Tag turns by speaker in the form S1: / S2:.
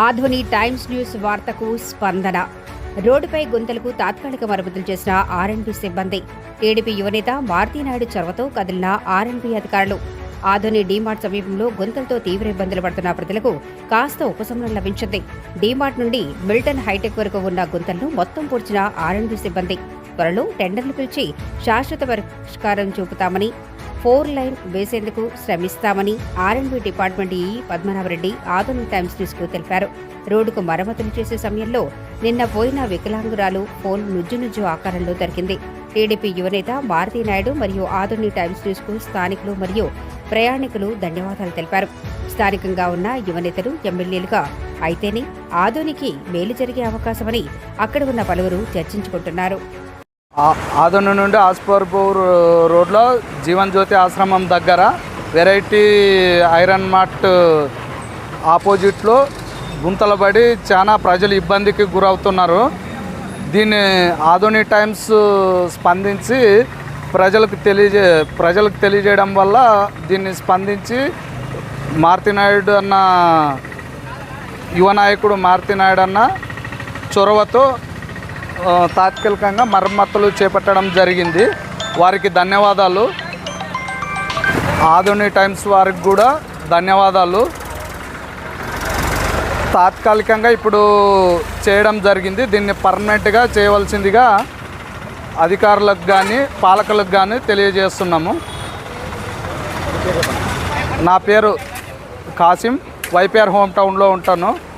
S1: Adoni times news వార్తకు స్పందన. రోడ్డుపై గుంతలకు తాత్కాలిక మరమ్మతులు చేసిన ఆర్ఎన్బి సిబ్బంది. టీడీపీ యువనేత మారుతీనాయుడు చొరవతో కదిలిన ఆర్ఎన్బి అధికారులు. ఆధుని డీమార్ట్ సమీపంలో గుంతలతో తీవ్ర ఇబ్బందులు పడుతున్న ప్రజలకు కాస్త ఉపశమనం లభించింది. డీమార్ట్ నుండి మిల్టన్ హైటెక్ వరకు ఉన్న గుంతలను మొత్తం పూడ్చిన ఆర్ఎన్బి సిబ్బంది. త్వరలో టెండర్లు పిలిచి శాశ్వత పరిష్కారం చూపుతామని ఫోర్ లైన్ వేసేందుకు శ్రమిస్తామని ఆర్ఎండ్బి డిపార్ట్మెంట్ ఈ పద్మనాభరెడ్డి ఆధునిక టైమ్స్ న్యూస్కు తెలిపారు. రోడ్డుకు మరమ్మతులు చేసే సమయంలో నిన్న పోయిన వికలాంగురాలు ఫోన్ నుజ్జు నుజ్జు ఆకారంలో దొరికింది. టీడీపీ యువనేత మారుతీనాయుడు మరియు ఆధునిక టైమ్స్ న్యూస్కు స్థానికులు మరియు ప్రయాణికులు ధన్యవాదాలు తెలిపారు. స్థానికంగా ఉన్న యువనేతలు ఎమ్మెల్యేలుగా అయితేనే ఆధునికి మేలు జరిగే అవకాశమని అక్కడ ఉన్న పలువురు చర్చించుకుంటున్నారు.
S2: ఆదోని నుండి ఆస్పర్పూర్ రోడ్లో జీవన్ జ్యోతి ఆశ్రమం దగ్గర వెరైటీ ఐరన్ మార్ట్ ఆపోజిట్లో గుంతలు పడి చాలా ప్రజలు ఇబ్బందికి గురవుతున్నారు. దీన్ని ఆధుని టైమ్స్ స్పందించి ప్రజలకు తెలియజే ప్రజలకు తెలియజేయడం వల్ల దీన్ని స్పందించి మారుతినాయుడు అన్న యువ నాయకుడు మారుతినాయుడు అన్న చొరవతో తాత్కాలికంగా మరమ్మతులు చేపట్టడం జరిగింది. వారికి ధన్యవాదాలు. ఆధుని టైమ్స్ వారికి కూడా ధన్యవాదాలు. తాత్కాలికంగా ఇప్పుడు చేయడం జరిగింది. దీన్ని పర్మనెంట్గా చేయవలసిందిగా అధికారులకు కానీ పాలకులకు కానీ తెలియజేస్తున్నాము. నా పేరు కాసిం. వైపీఆర్ హోమ్ టౌన్లో ఉంటాను.